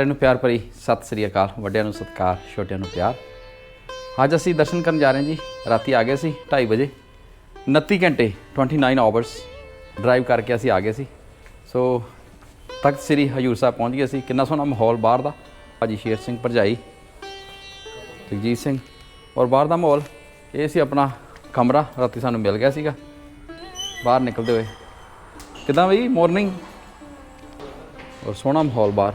ਸਾਰਿਆਂ ਨੂੰ ਪਿਆਰ ਭਰੀ ਸਤਿ ਸ੍ਰੀ ਅਕਾਲ, ਵੱਡਿਆਂ ਨੂੰ ਸਤਿਕਾਰ, ਛੋਟਿਆਂ ਨੂੰ ਪਿਆਰ। ਅੱਜ ਅਸੀਂ ਦਰਸ਼ਨ ਕਰਨ ਜਾ ਰਹੇ ਹਾਂ ਜੀ, ਰਾਤੀ ਆ ਗਏ ਸੀ 2:30 ਵਜੇ 29 ਘੰਟੇ 29 ਆਵਰਸ ਡਰਾਈਵ ਕਰਕੇ ਅਸੀਂ ਆ ਗਏ ਸੀ। ਸੋ ਤਖਤ ਸ੍ਰੀ ਹਜੂਰ ਸਾਹਿਬ ਪਹੁੰਚ ਗਏ ਸੀ। ਕਿੰਨਾ ਸੋਹਣਾ ਮਾਹੌਲ ਬਾਹਰ ਦਾ, ਭਾਜੀ ਸ਼ੇਰ ਸਿੰਘ ਭਰਜਾਈ, ਜਗਜੀਤ ਸਿੰਘ। ਔਰ ਬਾਹਰ ਦਾ ਮਾਹੌਲ, ਇਹ ਸੀ ਆਪਣਾ ਕਮਰਾ, ਰਾਤੀ ਸਾਨੂੰ ਮਿਲ ਗਿਆ ਸੀਗਾ। ਬਾਹਰ ਨਿਕਲਦੇ ਹੋਏ। ਕਿਦਾਂ ਬਈ ਮਾਰਨਿੰਗ ਔਰ ਸੋਹਣਾ ਮਾਹੌਲ ਬਾਹਰ।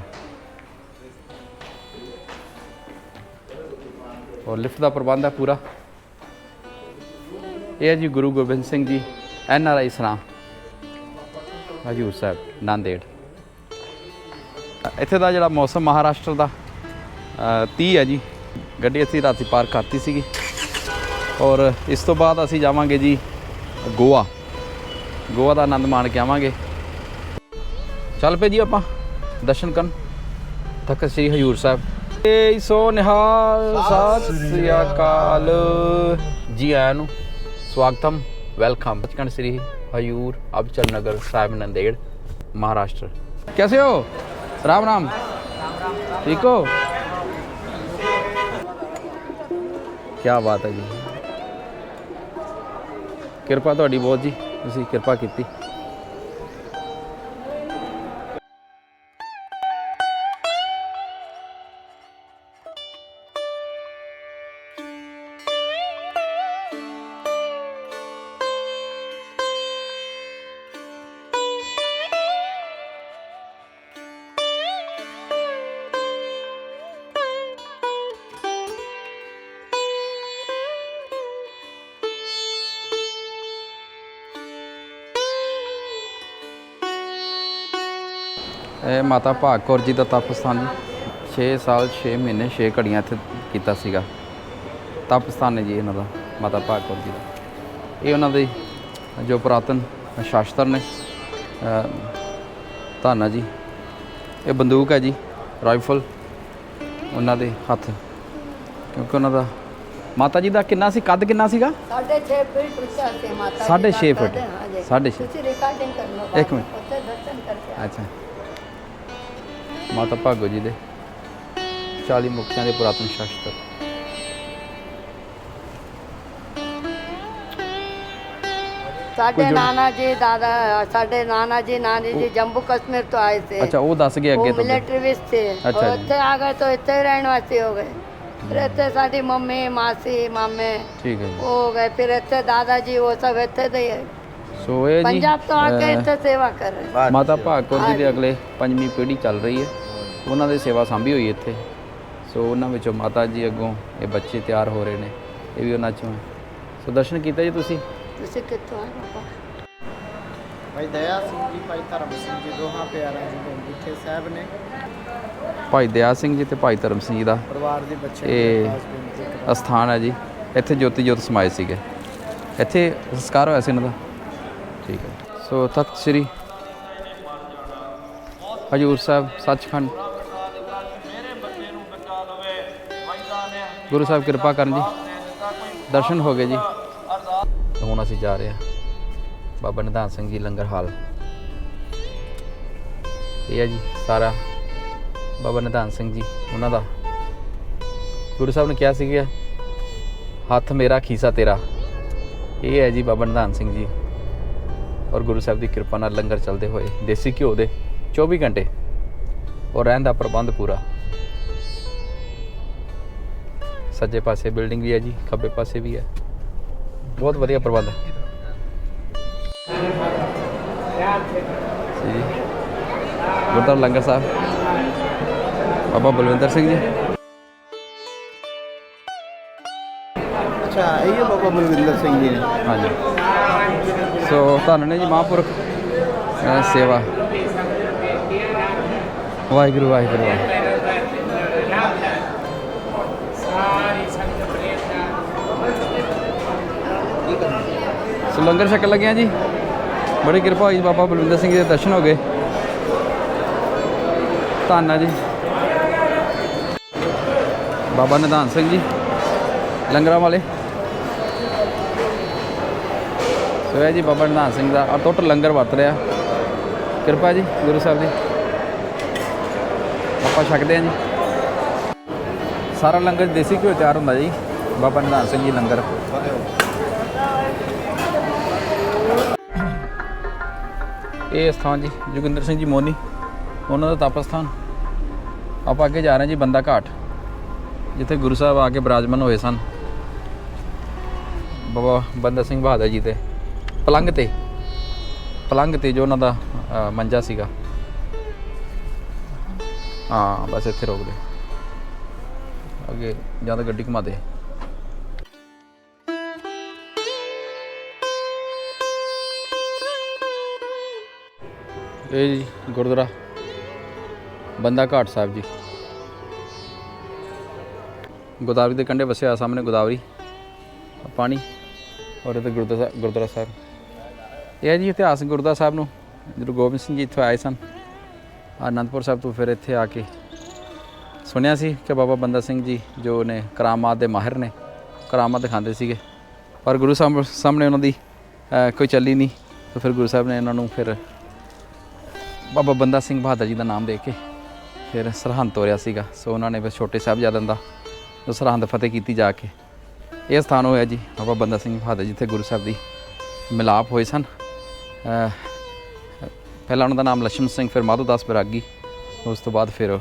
ਔਰ ਲਿਫਟ ਦਾ ਪ੍ਰਬੰਧ ਹੈ ਪੂਰਾ। ਇਹ ਹੈ ਜੀ Guru Gobind Singh ji N R I ਸਰਾਂ। ਹਜੂਰ ਸਾਹਿਬ ਨਾਂਦੇੜ। ਇੱਥੇ ਦਾ ਜਿਹੜਾ ਮੌਸਮ ਮਹਾਰਾਸ਼ਟਰ ਦਾ ਅ, 30 ਹੈ ਜੀ। ਗੱਡੀ ਅਸੀਂ ਰਾਤੀ ਪਾਰਕ ਕਰਤੀ ਸੀਗੀ। ਔਰ ਇਸ ਤੋਂ ਬਾਅਦ ਅਸੀਂ ਜਾਵਾਂਗੇ ਜੀ ਗੋਆ। ਗੋਆ ਦਾ ਆਨੰਦ ਮਾਣ ਕੇ ਆਵਾਂਗੇ। ਚੱਲ ਪਏ ਜੀ ਆਪਾਂ ਦਰਸ਼ਨ ਕਰਨ। ਤਖਤ ਸ੍ਰੀ ਹਜੂਰ ਸਾਹਿਬ। ਏ ਸੋ ਨਿਹਾਲ ਸਤਿ ਸ੍ਰੀ ਅਕਾਲ ਜੀ ਆਇਆਂ ਨੂੰ ਸਵਾਗਤਮ ਵੈਲਕਮ ਸੱਚਖੰਡ ਸ੍ਰੀ ਹਜੂਰ ਅਬਚਲ ਨਗਰ ਸਾਹਿਬ ਨੰਦੇੜ ਮਹਾਰਾਸ਼ਟਰ कैसे हो राम राम ठीक हो ਕੀ ਬਾਤ ਹੈ ਜੀ ਕਿਰਪਾ ਤੁਹਾਡੀ ਬਹੁਤ ਜੀ ਤੁਸੀਂ ਕਿਰਪਾ ਕੀਤੀ ਇਹ ਮਾਤਾ ਭਾਗ ਕੌਰ ਜੀ ਦਾ ਤਪਸਥਾਨ ਜੀ 6 ਸਾਲ 6 ਮਹੀਨੇ 6 ਘੜੀਆਂ ਇੱਥੇ ਕੀਤਾ ਸੀਗਾ ਤਪਸਥਾਨ ਹੈ ਜੀ ਇਹਨਾਂ ਦਾ ਮਾਤਾ ਭਾਗ ਕੌਰ ਜੀ ਦਾ ਇਹ ਉਹਨਾਂ ਦੇ ਜੋ ਪੁਰਾਤਨ ਸ਼ਾਸਤਰ ਨੇ ਧੰਨ ਜੀ ਇਹ ਬੰਦੂਕ ਹੈ ਜੀ ਰਾਈਫਲ ਉਹਨਾਂ ਦੇ ਹੱਥ ਕਿਉਂਕਿ ਉਹਨਾਂ ਦਾ ਮਾਤਾ ਜੀ ਦਾ ਕਿੰਨਾ ਸੀ ਕੱਦ ਕਿੰਨਾ ਸੀਗਾ ਸਾਢੇ 6 ਫੀਟ ਉੱਚਾ ਸੀ ਮਾਤਾ ਜੀ ਸਾਢੇ ਦਾ ਛੇ ਕੱਦ, ਫੁੱਟ। ਹਾਂ ਜੀ। ਸਾਢੇ ਛੇ। ਤੁਸੀਂ ਰਿਕਾਰਡਿੰਗ ਕਰ ਲਓ ਇੱਕ ਮਿੰਟ। ਅੱਛਾ ਮਾਤਾ ਭਾਗੋ ਜੀ ਦੇ 40 ਮੁਕਤਿਆਂ ਦੇ ਪੁਰਾਤਨ ਸ਼ਾਸਤਰ। ਸਾਡੇ ਨਾਨਾ ਜੀ ਦਾਦਾ ਸਾਡੇ ਨਾਨਾ ਜੀ ਨਾਨੀ ਜੀ ਜੰਮੂ ਕਸ਼ਮੀਰ ਤੋਂ ਆਏ ਥੇ ਅੱਛਾ ਉਹ ਦੱਸ ਗਏ ਅੱਗੇ ਤੋਂ ਮਿਲਟਰੀ ਵਿੱਚ ਥੇ ਅੱਛਾ ਇੱਥੇ ਆ ਗਏ ਤਾਂ ਇੱਥੇ ਰਹਿਣ ਵਾਸਤੇ ਹੋ ਗਏ। ਫਿਰ ਇੱਥੇ ਸਾਡੀ ਮੰਮੀ ਮਾਸੀ ਮਾਮੇ ਠੀਕ ਹੈ ਉਹ ਹੋ ਗਏ। ਫਿਰ ਇੱਥੇ ਦਾਦਾ ਜੀ ਉਹ ਸਭ ਇੱਥੇ ਦੇ ਸੋ ਇਹ ਜੀ। ਪੰਜਾਬ ਤੋਂ ਆ ਕੇ ਅਹ, ਇੱਥੇ ਸੇਵਾ ਕਰ ਰਹੇ। ਮਾਤਾ ਭਾਗੋ ਜੀ ਦੇ ਅਗਲੇ ਪੰਜਵੀਂ ਪੀੜ੍ਹੀ ਚੱਲ ਰਹੀ ਹੈ। ਉਹਨਾਂ ਦੀ ਸੇਵਾ ਸੰਭੀ ਹੋਈ ਇੱਥੇ। ਸੋ ਉਹਨਾਂ ਵਿੱਚੋਂ ਮਾਤਾ ਜੀ ਅੱਗੋਂ ਇਹ ਬੱਚੇ ਤਿਆਰ ਹੋ ਰਹੇ ਨੇ। ਇਹ ਵੀ ਉਹਨਾਂ ਚੋਂ ਹੈ। ਸੋ ਦਰਸ਼ਨ ਕੀਤਾ ਜੀ ਤੁਸੀਂ? ਤੁਸੀਂ ਕਿੱਥੋਂ ਆਏ ਬਾਬਾ? ਭਾਈ ਦਇਆ ਸਿੰਘ ਜੀ ਭਾਈ ਧਰਮ ਸਿੰਘ ਜੀ ਦੋਹਾਂ ਪਿਆਰਿਆਂ ਜੀ ਦੇ ਜਿੱਥੇ ਸਾਹਿਬ ਨੇ। ਭਾਈ ਦਿਆ ਸਿੰਘ ਜੀ ਤੇ ਭਾਈ ਧਰਮ ਸਿੰਘ ਜੀ ਦਾ ਪਰਿਵਾਰ ਦੇ ਬੱਚੇ ਇਹ ਖਾਸ ਬੇਨਤੀ। ਅਸਥਾਨ ਹੈ ਜੀ। ਇੱਥੇ ਜੋਤੀ ਜੋਤ ਸਮਾਏ ਸੀਗੇ। ਇੱਥੇ ਸੰਸਕਾਰ ਹੋਇਆ ਸੀ ਇਹਨਾਂ ਦਾ। ਸੋ ਤਖਤ ਸ੍ਰੀ ਹਜੂਰ ਸਾਹਿਬ ਸੱਚਖੰਡ। ਗੁਰੂ ਸਾਹਿਬ ਕਿਰਪਾ ਕਰਨ ਜੀ। ਦਰਸ਼ਨ ਹੋ ਗਏ ਜੀ। ਹੁਣ ਅਸੀਂ ਜਾ ਰਹੇ ਹਾਂ ਬਾਬਾ ਨਿਧਾਨ ਸਿੰਘ ਜੀ ਲੰਗਰ ਹਾਲ। ਇਹ ਹੈ ਜੀ ਸਾਰਾ ਬਾਬਾ ਨਿਧਾਨ ਸਿੰਘ ਜੀ, ਉਹਨਾਂ ਦਾ। ਗੁਰੂ ਸਾਹਿਬ ਨੇ ਕਿਹਾ ਸੀਗਾ ਹੱਥ ਮੇਰਾ, ਖੀਸਾ ਤੇਰਾ। ਇਹ ਹੈ ਜੀ ਬਾਬਾ ਨਿਧਾਨ ਸਿੰਘ ਜੀ। ਔਰ ਗੁਰੂ ਸਾਹਿਬ ਦੀ ਕਿਰਪਾ ਨਾਲ ਲੰਗਰ ਚੱਲਦੇ ਹੋਏ ਦੇਸੀ ਘਿਓ ਦੇ 24 ਘੰਟੇ ਔਰ ਰਹਿਣ ਦਾ ਪ੍ਰਬੰਧ ਪੂਰਾ। ਸੱਜੇ ਪਾਸੇ ਬਿਲਡਿੰਗ ਵੀ ਹੈ ਜੀ, ਖੱਬੇ ਪਾਸੇ ਵੀ ਹੈ। ਬਹੁਤ ਵਧੀਆ ਪ੍ਰਬੰਧ ਹੈ। ਜੀ। ਗੁਰਦੁਆਰਾ ਲੰਗਰ ਸਾਹਿਬ। ਬਾਬਾ ਬਲਵਿੰਦਰ ਸਿੰਘ ਜੀ। ਅੱਛਾ, ਇਹ ਬਾਬਾ ਬਲਵਿੰਦਰ ਸਿੰਘ ਜੀ ਨੇ। ਹਾਂਜੀ। ਸੋ ਧੰਨ ਨੇ ਜੀ ਮਹਾਂਪੁਰਖ ਸੇਵਾ। ਵਾਹਿਗੁਰੂ ਵਾਹਿਗੁਰੂ। ਵਾਹਿਗੁਰੂ। ਸੋ ਲੰਗਰ ਛਕਣ ਲੱਗਿਆ ਜੀ। ਬੜੀ ਕਿਰਪਾ ਹੋਈ ਬਾਬਾ ਬਲਵਿੰਦਰ ਸਿੰਘ ਜੀ ਦੇ ਦਰਸ਼ਨ ਹੋ ਗਏ। ਧੰਨ ਆ ਜੀ। ਬਾਬਾ ਨਿਧਾਨ ਸਿੰਘ ਜੀ, ਲੰਗਰਾਂ ਵਾਲੇ। ਸੋ ਇਹ ਜੀ ਬਾਬਾ ਨਿਧਾਨ ਸਿੰਘ ਦਾ। ਅਟੁੱਟ ਲੰਗਰ ਵਰਤ ਰਿਹਾ। ਕਿਰਪਾ ਜੀ, ਗੁਰੂ ਸਾਹਿਬ ਦੀ। ਆਪਾਂ ਛਕਦੇ ਹਾਂ ਜੀ। ਸਾਰਾ ਲੰਗਰ ਦੇਸੀ ਘਿਓ ਤਿਆਰ ਹੁੰਦਾ ਜੀ। ਬਾਬਾ ਨਿਧਾਨ ਸਿੰਘ ਜੀ ਲੰਗਰ। ਇਹ ਸਥਾਨ ਜੀ, ਜੋਗਿੰਦਰ ਸਿੰਘ ਜੀ ਮੋਨੀ। ਉਹਨਾਂ ਦਾ ਤਪ ਸਥਾਨ ਆਪਾਂ ਅੱਗੇ ਜਾ ਰਹੇ ਜੀ ਬੰਦਾ ਘਾਟ। ਜਿੱਥੇ ਗੁਰੂ ਸਾਹਿਬ ਆ ਕੇ ਬਿਰਾਜਮਾਨ ਹੋਏ ਸਨ। ਬਾਬਾ ਬੰਦਾ ਸਿੰਘ ਬਹਾਦਰ ਜੀ ਤੇ। ਪਲੰਗ ਤੇ ਪਲੰਗ ਤੇ ਜੋ ਉਹਨਾਂ ਦਾ ਅ, ਮੰਜਾ ਸੀਗਾ। ਹਾਂ ਬਸ ਇੱਥੇ ਰੋਕ ਦੇ। ਅੱਗੇ ਜਾਂ ਤਾਂ ਗੱਡੀ ਘੁਮਾ ਦੇ। ਇਹ ਜੀ ਗੁਰਦੁਆਰਾ। ਬੰਦਾ ਘਾਟ ਸਾਹਿਬ ਜੀ। ਗੋਦਾਵਰੀ ਦੇ ਕੰਢੇ ਵਸਿਆ ਸਾਹਮਣੇ ਗੋਦਾਵਰੀ। ਪਾਣੀ। ਔਰ ਇਹ ਗੁਰਦੁਆਰਾ ਗੁਰਦੁਆਰਾ ਸਾਹਿਬ। ਇਹ ਹੈ ਜੀ ਇਤਿਹਾਸ ਗੁਰਦੁਆਰਾ ਸਾਹਿਬ ਨੂੰ ਜਦੋਂ ਗੋਬਿੰਦ ਸਿੰਘ ਜੀ ਇੱਥੇ ਆਏ ਸਨ। ਆਨੰਦਪੁਰ ਸਾਹਿਬ ਤੋਂ ਫਿਰ ਇੱਥੇ ਆ ਕੇ ਸੁਣਿਆ ਸੀ ਕਿ ਬਾਬਾ ਬੰਦਾ ਸਿੰਘ ਜੀ ਜੋ ਨੇ ਕਰਾਮਾਤ ਦੇ ਮਾਹਿਰ ਨੇ, ਕਰਾਮਾਤ ਦਿਖਾਉਂਦੇ ਸੀਗੇ। ਪਰ ਗੁਰੂ ਸਾਹਿਬ ਸਾਹਮਣੇ ਉਹਨਾਂ ਦੀ ਕੋਈ ਚੱਲੀ ਨਹੀਂ, ਤਾਂ ਫਿਰ ਗੁਰੂ ਸਾਹਿਬ ਨੇ ਇਹਨਾਂ ਨੂੰ ਫਿਰ ਬਾਬਾ ਬੰਦਾ ਸਿੰਘ ਬਹਾਦਰ ਜੀ ਦਾ ਨਾਮ ਦੇ ਕੇ ਫਿਰ ਸਰਹੰਦ ਤੋਰਿਆ ਸੀਗਾ। ਸੋ ਉਹਨਾਂ ਨੇ ਫਿਰ ਛੋਟੇ ਸਾਹਿਬਜ਼ਾਦਿਆਂ ਦਾ ਜੋ ਸਰਹੰਦ ਫਤਿਹ ਕੀਤੀ ਜਾ ਕੇ। ਇਹ ਸਥਾਨ ਹੋਇਆ ਜੀ ਬਾਬਾ ਬੰਦਾ ਸਿੰਘ ਬਹਾਦਰ ਜਿੱਥੇ ਗੁਰੂ ਸਾਹਿਬ ਦੀ ਮਿਲਾਪ ਹੋਏ ਸਨ। ਪਹਿਲਾਂ ਉਹਨਾਂ ਦਾ ਨਾਮ ਲక్ష్ਮਣ ਸਿੰਘ, ਫਿਰ ਮਾਧੋਦਾਸ ਬਰਾਗੀ, ਉਸ ਤੋਂ ਬਾਅਦ ਫਿਰ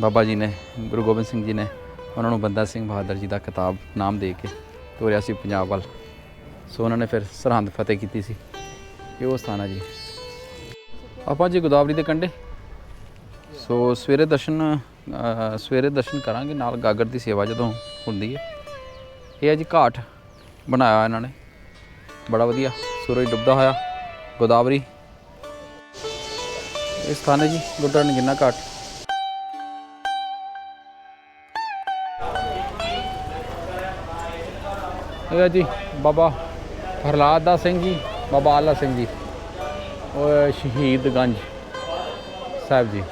ਬਾਬਾ ਜੀ ਨੇ, ਗੁਰੂ ਗੋਬਿੰਦ ਸਿੰਘ ਜੀ ਨੇ ਉਹਨਾਂ ਨੂੰ ਬੰਦਾ ਸਿੰਘ ਬਹਾਦਰ ਜੀ ਦਾ ਕਿਤਾਬ ਨਾਮ ਦੇ ਕੇ ਤੋਰਿਆ ਸੀ ਪੰਜਾਬ ਵੱਲ। ਸੋ ਉਹਨਾਂ ਨੇ ਫਿਰ ਸਰਹੰਦ ਫਤਿਹ ਕੀਤੀ ਸੀ। ਇਹ ਉਹ ਸਥਾਨ ਹੈ ਜੀ। ਆਪਾਂ ਜੀ ਗੋਦਾਵਰੀ ਦੇ ਕੰਢੇ। ਸੋ ਸਵੇਰੇ ਦਰਸ਼ਨ ਸਵੇਰੇ ਦਰਸ਼ਨ ਕਰਾਂਗੇ, ਨਾਲ ਗਾਗਰ ਦੀ ਸੇਵਾ ਜਦੋਂ ਹੁੰਦੀ ਹੈ। ਇਹ ਹੈ ਜੀ ਘਾਟ ਬਣਾਇਆ ਇਹਨਾਂ ਨੇ। ਬੜਾ ਵਧੀਆ, ਸੂਰਜ ਡੁੱਬਦਾ ਹੋਇਆ। ਗੋਦਾਵਰੀ। ਇਹ ਸਥਾਨ ਹੈ ਜੀ ਗੁਰਦੁਆਰਾ ਨਗਿੰਨਾ ਘਾਟ। ਜੀ, ਬਾਬਾ ਪ੍ਰਹਲਾਦ ਦਾ ਸਿੰਘ ਜੀ, ਬਾਬਾ ਆਲਾ ਸਿੰਘ ਜੀ, ਉਹ ਸ਼ਹੀਦਗੰਜ ਸਾਹਿਬ ਜੀ।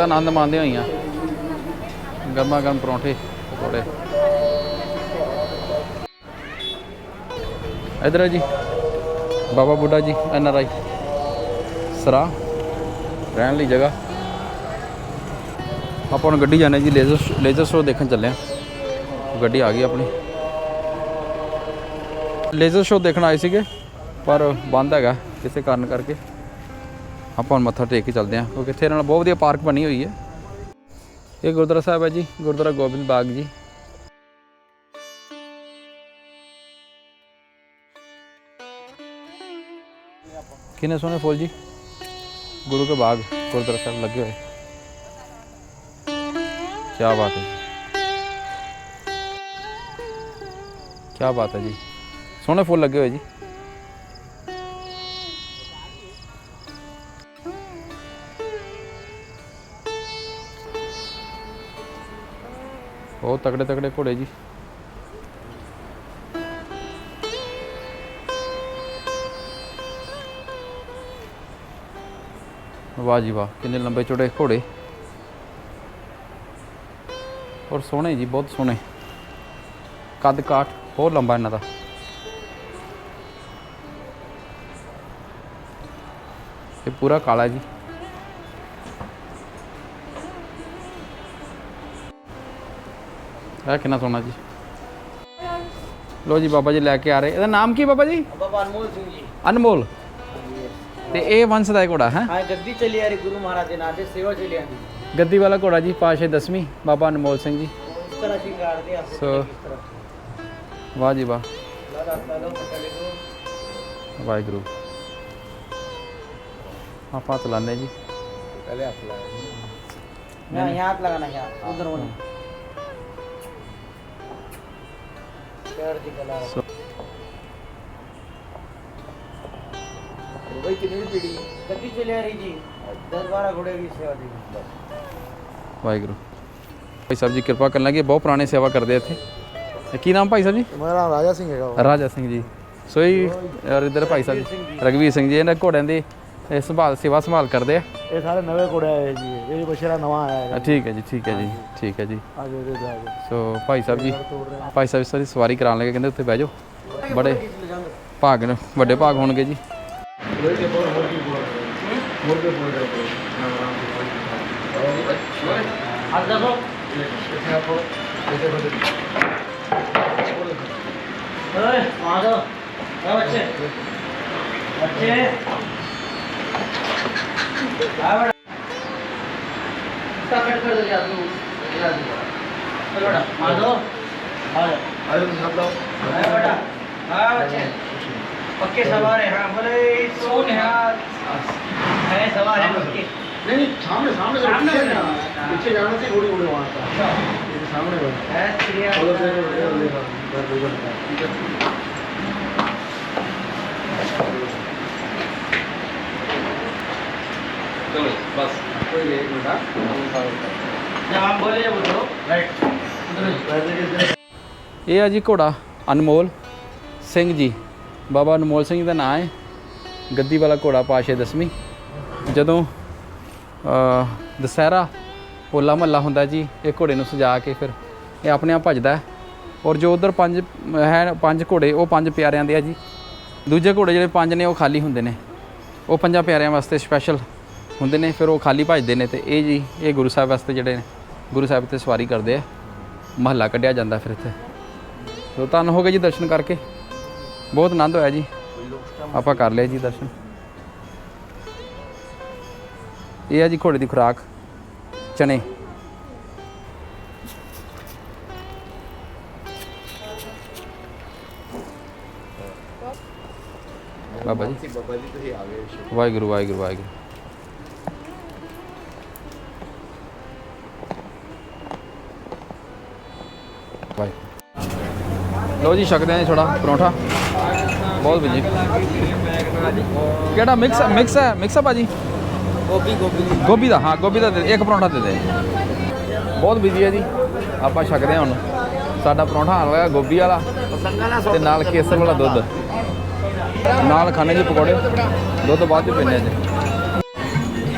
ਸੰਗਤਾਂ ਆਨੰਦ ਮਾਣਦੇ ਹੋਈਆਂ। ਗਰਮਾ ਗਰਮ ਪਰੌਂਠੇ, ਪਕੌੜੇ। ਇਧਰ ਹੈ ਜੀ, ਬਾਬਾ ਬੁੱਢਾ ਜੀ, ਐਨ ਆਰ ਆਈ। ਸਰਾ ਰਹਿਣ ਲਈ ਜਗ੍ਹਾ। ਆਪਾਂ ਹੁਣ ਗੱਡੀ ਜਾਣੇ ਜੀ ਲੇਜ਼ਰ ਲੇਜ਼ਰ ਸ਼ੋ ਦੇਖਣ ਚੱਲੇ ਆ ਗੱਡੀ ਆ ਗਈ ਆਪਣੀ। ਲੇਜ਼ਰ ਸ਼ੋ ਦੇਖਣ ਆਏ ਸੀਗੇ, ਪਰ ਬੰਦ ਹੈਗਾ, ਕਿਸੇ ਕਾਰਨ ਕਰਕੇ। ਆਪਾਂ ਹੁਣ ਮੱਥਾ ਟੇਕ ਕੇ ਚੱਲਦੇ ਹਾਂ, ਕਿਉਂਕਿ ਇੱਥੇ ਨਾਲ ਬਹੁਤ ਵਧੀਆ ਪਾਰਕ ਬਣੀ ਹੋਈ ਹੈ। ਇਹ ਗੁਰਦੁਆਰਾ ਸਾਹਿਬ ਹੈ ਜੀ, ਗੁਰਦੁਆਰਾ ਗੋਬਿੰਦ ਬਾਗ ਜੀ। ਕਿੰਨੇ ਸੋਹਣੇ ਫੁੱਲ ਜੀ? ਗੁਰੂ ਕੇ ਬਾਗ, ਗੁਰਦੁਆਰਾ ਸਾਹਿਬ ਲੱਗੇ ਹੋਏ। ਕੀ ਬਾਤ ਹੈ ਕੀ ਬਾਤ ਹੈ ਜੀ। ਸੋਹਣੇ ਫੁੱਲ ਲੱਗੇ ਹੋਏ ਜੀ। ਬਹੁਤ ਤਕੜੇ ਤਕੜੇ ਘੋੜੇ ਜੀ। ਵਾਹ ਜੀ ਵਾਹ, ਕਿੰਨੇ ਲੰਬੇ ਚੌੜੇ ਘੋੜੇ। ਔਰ ਸੋਹਣੇ ਜੀ, ਬਹੁਤ ਸੋਹਣੇ। ਕੱਦ ਕਾਠ ਬਹੁਤ ਲੰਬਾ ਇਹਨਾਂ ਦਾ। ਇਹ ਪੂਰਾ ਕਾਲਾ ਜੀ। ਇਹ ਕਿੰਨਾ ਸੋਹਣਾ ਜੀ। ਲੋ ਜੀ ਬਾਬਾ ਜੀ ਲੈ ਕੇ ਆ ਰਹੇ। ਇਹਦਾ ਨਾਮ ਕੀ ਬਾਬਾ ਜੀ? ਬਾਬਾ ਅਨਮੋਲ ਸਿੰਘ ਜੀ। ਅਨਮੋਲ। ਤੇ ਇਹ ਵੰਸ਼ ਦਾ ਘੋੜਾ ਹੈ? ਹਾਂ ਗੱਦੀ ਚਲੀ ਆ ਰਹੀ ਗੁਰੂ ਮਹਾਰਾਜ ਦੇ ਨਾਂ ਤੇ ਸੇਵਾ ਚਲੀ ਆਂਦੀ ਗੱਦੀ ਵਾਲਾ ਘੋੜਾ ਜੀ ਪਾਸ਼ੇ 10ਵੀਂ ਬਾਬਾ ਅਨਮੋਲ ਸਿੰਘ ਜੀ। ਇਸ ਤਰ੍ਹਾਂ ਜੀ ਗਾੜਦੇ ਆ ਸੋ ਵਾਹ ਜੀ ਵਾਹ। ਵਾਹਿਗੁਰੂ। ਆਪਾਂ ਚਲਾਉਂਦੇ ਜੀ। ਪਹਿਲੇ ਆਪ ਲਾਇਆ। ਮੈਂ ਯਾਦ ਲਗਾਣਾ ਯਾਰ ਉਧਰ ਹੋਣਾ पैर की कला सो- भाई कितनी पीढ़ी गद्दी चली आ रही जी दस बारह घोड़े की सेवा दी बस ਵਾਹਿਗੁਰੂ ਭਾਈ ਸਾਹਿਬ ਜੀ ਕਿਰਪਾ ਕਰਨ ਲੱਗੇ ਬਹੁਤ ਪੁਰਾਣੇ ਸੇਵਾ ਕਰਦੇ ਇੱਥੇ ਇਹ ਕੀ ਨਾਮ ਭਾਈ ਸਾਹਿਬ ਜੀ मेरा नाम राजा सिंह है ਰਾਜਾ ਸਿੰਘ ਜੀ ਸੋਈ ਔਰ ਇਧਰ ਭਾਈ ਸਾਹਿਬ ਜੀ ਰਗਵੀਰ ਸਿੰਘ ਜੀ ਇਹਨਾਂ ਘੋੜਿਆਂ ਦੇ ਇਹ ਸੰਭਾਲ ਸੇਵਾ ਸੰਭਾਲ ਕਰਦੇ ਆ? ਇਹ ਸਾਰੇ ਨਵੇਂ ਕੋੜੇ ਆਏ ਜੀ ਇਹ ਬਸ਼ੇਰਾ ਨਵਾਂ ਆਇਆ ਹੈਗਾ। ਠੀਕ ਹੈ ਜੀ ਠੀਕ ਹੈ ਜੀ ਠੀਕ ਹੈ ਜੀ। ਆ ਜਾਓ ਜੀ ਆ ਜਾਓ। ਸੋ ਭਾਈ ਸਾਹਿਬ ਜੀ ਭਾਈ ਸਾਹਿਬ ਸਾਰੀ ਸਵਾਰੀ ਕਰਾਉਣ ਲੱਗੇ ਕਹਿੰਦੇ ਉੱਥੇ ਬਹਿ ਜਾਓ। ਬੜੇ ਭਾਗ ਨੇ ਵੱਡੇ ਭਾਗ ਹੋਣਗੇ ਜੀ। ਬੱਚੇ। ਬੱਚੇ। इसका कट कर दो यार तू चलो बेटा माधो आ जाओ आ बेटा हाँ बच्चे पक्के सवार है हाँ बोले सोन है है सवार है पक्के नहीं नहीं सामने सामने सामने पीछे। जाना। से थोड़ी थोड़ी वहाँ का सामने वाला। ਚਲੋ ਬਸ कोई नहीं, एक मिनट हाँ। जब हम बोले जब उधरो राइट उधरो ਇਹ ਆ ਜੀ ਘੋੜਾ ਅਨਮੋਲ ਸਿੰਘ ਜੀ ਬਾਬਾ ਅਨਮੋਲ ਸਿੰਘ ਦਾ ਨਾਮ ਹੈ ਗੱਦੀ ਵਾਲਾ ਘੋੜਾ ਪਾਸ਼ੇ ਦਸਵੀਂ ਜਦੋਂ ਅ, ਦੁਸਹਿਰਾ ਹੋਲਾ ਮਹੱਲਾ ਹੁੰਦਾ ਜੀ ਇਹ ਘੋੜੇ ਨੂੰ ਸਜਾ ਕੇ ਫਿਰ ਇਹ ਆਪਣੇ ਆਪ ਭੱਜਦਾ ਹੈ ਔਰ ਜੋ ਉਧਰ ਪੰਜ ਹੈ ਪੰਜ ਘੋੜੇ ਉਹ ਪੰਜ ਪਿਆਰਿਆਂ ਦੇ ਆ ਜੀ ਦੂਜੇ ਘੋੜੇ ਜਿਹੜੇ ਪੰਜ ਨੇ ਉਹ ਖਾਲੀ ਹੁੰਦੇ ਨੇ ਉਹ ਪੰਜਾਂ ਪਿਆਰਿਆਂ ਵਾਸਤੇ ਸਪੈਸ਼ਲ ਹੁੰਦੇ ਨੇ ਫਿਰ ਉਹ ਖਾਲੀ ਭੱਜਦੇ ਨੇ ਤੇ ਇਹ ਜੀ ਇਹ ਗੁਰੂ ਸਾਹਿਬ ਵਾਸਤੇ ਜਿਹੜੇ ਨੇ ਗੁਰੂ ਸਾਹਿਬ ਤੇ ਸਵਾਰੀ ਕਰਦੇ ਆ। ਮਹੱਲਾ ਕੱਢਿਆ ਜਾਂਦਾ ਫਿਰ ਇੱਥੇ। ਸੋ ਤਨ ਹੋ ਗਿਆ ਜੀ ਦਰਸ਼ਨ ਕਰਕੇ। ਬਹੁਤ ਆਨੰਦ ਹੋਇਆ ਜੀ। ਆਪਾਂ ਕਰ ਲਿਆ ਜੀ ਦਰਸ਼ਨ। ਇਹ ਆ ਜੀ ਘੋੜੇ ਦੀ ਖੁਰਾਕ ਚਣੇ ਬਾਬਾ ਜੀ। ਬਾਬਾ ਜੀ ਤੁਸੀਂ ਆ ਗਏ। ਵਾਹਿਗੁਰੂ ਵਾਹਿਗੁਰੂ ਵਾਹਿਗੁਰੂ। ਬਾਏ ਲੋ ਜੀ ਛਕਦੇ ਆ ਛੋੜਾ ਪਰੌਂਠਾ। ਬਹੁਤ ਵਧੀਆ ਕਿਹੜਾ ਮਿਕਸ ਮਿਕਸ ਹੈ ਮਿਕਸ ਹੈ ਭਾਜੀ? ਗੋਭੀ ਗੋਭੀ। ਗੋਭੀ ਦਾ ਹਾਂ ਗੋਭੀ ਦਾ ਇੱਕ ਪਰੌਂਠਾ ਦੇ ਦੇ। ਬਹੁਤ ਬਿਜ਼ੀ ਹੈ ਜੀ। ਆਪਾਂ ਛਕਦੇ ਆ ਹੁਣ। ਸਾਡਾ ਪਰੌਂਠਾ ਆਣ ਲੱਗਾ ਗੋਭੀ ਵਾਲਾ ਤੇ ਨਾਲ ਕੇਸਰ ਵਾਲਾ ਦੁੱਧ। ਨਾਲ ਖਾਣੇ ਜੀ ਪਕੌੜੇ। ਦੁੱਧ ਬਾਅਦ ਚ ਪੀਣੇ ਜੀ।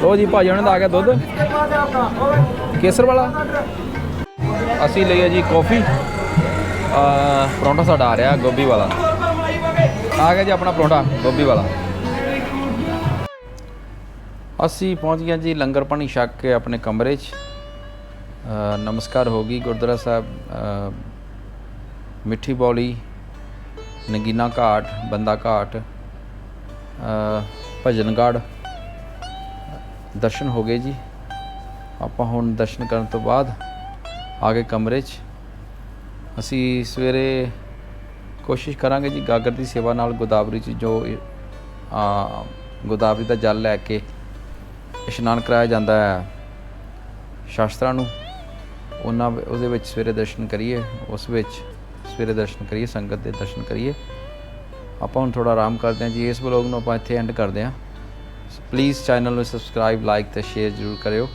ਲੋ ਜੀ ਭਾਜੀ ਉਹਨਾਂ ਦਾ ਆ ਗਿਆ ਦੁੱਧ। ਕੇਸਰ ਵਾਲਾ। ਅਸੀਂ ਲਈਏ ਜੀ ਕਾਫੀ। ਪਰੌਂਠਾ ਸਾਡਾ ਆ ਰਿਹਾ ਗੋਭੀ ਵਾਲਾ। ਆ ਗਿਆ ਜੀ ਆਪਣਾ ਪਰੌਂਠਾ ਗੋਭੀ ਵਾਲਾ। ਅਸੀਂ ਪਹੁੰਚ ਗਏ ਜੀ ਲੰਗਰ ਪਾਣੀ ਛਕ ਕੇ ਆਪਣੇ ਕਮਰੇ 'ਚ। ਨਮਸਕਾਰ ਹੋ ਗਈ ਗੁਰਦੁਆਰਾ ਸਾਹਿਬ ਮਿੱਠੀ ਬੌਲੀ ਨਗੀਨਾ ਘਾਟ ਬੰਦਾ ਘਾਟ ਅ, ਭਜਨਗੜ੍ਹ। ਦਰਸ਼ਨ ਹੋ ਗਏ ਜੀ। ਆਪਾਂ ਹੁਣ ਦਰਸ਼ਨ ਕਰਨ ਤੋਂ ਬਾਅਦ ਆ ਗਏ ਕਮਰੇ 'ਚ। ਅਸੀਂ ਸਵੇਰੇ ਕੋਸ਼ਿਸ਼ ਕਰਾਂਗੇ ਜੀ ਗਾਗਰ ਦੀ ਸੇਵਾ ਨਾਲ ਗੋਦਾਵਰੀ 'ਚ ਜੋ, ਆ, ਗੋਦਾਵਰੀ ਦਾ ਜਲ ਲੈ ਕੇ ਇਸ਼ਨਾਨ ਕਰਾਇਆ ਜਾਂਦਾ ਹੈ ਸ਼ਾਸਤਰਾਂ ਨੂੰ। ਉਹਨਾਂ ਉਹਦੇ ਵਿੱਚ ਸਵੇਰੇ ਦਰਸ਼ਨ ਕਰੀਏ, ਉਸ ਵਿੱਚ ਸਵੇਰੇ ਦਰਸ਼ਨ ਕਰੀਏ, ਸੰਗਤ ਦੇ ਦਰਸ਼ਨ ਕਰੀਏ। ਆਪਾਂ ਹੁਣ ਥੋੜਾ ਆਰਾਮ ਕਰਦੇ ਹਾਂ ਜੀ, ਇਸ ਵਲੋਗ ਨੂੰ ਆਪਾਂ ਇੱਥੇ ਐਂਡ ਕਰਦੇ ਹਾਂ। ਪਲੀਜ਼ ਚੈਨਲ ਨੂੰ ਸਬਸਕ੍ਰਾਈਬ ਲਾਈਕ ਤੇ ਸ਼ੇਅਰ ਜ਼ਰੂਰ ਕਰਿਓ,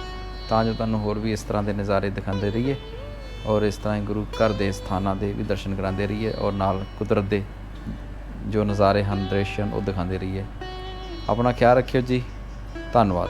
ਤਾਂ ਜੋ ਤੁਹਾਨੂੰ ਹੋਰ ਵੀ ਇਸ ਤਰ੍ਹਾਂ ਦੇ ਨਜ਼ਾਰੇ ਦਿਖਾਉਂਦੇ ਰਹੀਏ। ਔਰ ਇਸ ਤਰ੍ਹਾਂ ਹੀ ਗੁਰੂ ਘਰ ਦੇ ਸਥਾਨਾਂ ਦੇ ਵੀ ਦਰਸ਼ਨ ਕਰਾਉਂਦੇ ਰਹੀਏ ਔਰ ਨਾਲ ਕੁਦਰਤ ਦੇ ਜੋ ਨਜ਼ਾਰੇ ਹਨ, ਦ੍ਰਿਸ਼ ਹਨ, ਉਹ ਦਿਖਾਉਂਦੇ ਰਹੀਏ। ਆਪਣਾ ਖਿਆਲ ਰੱਖਿਓ ਜੀ। ਧੰਨਵਾਦ।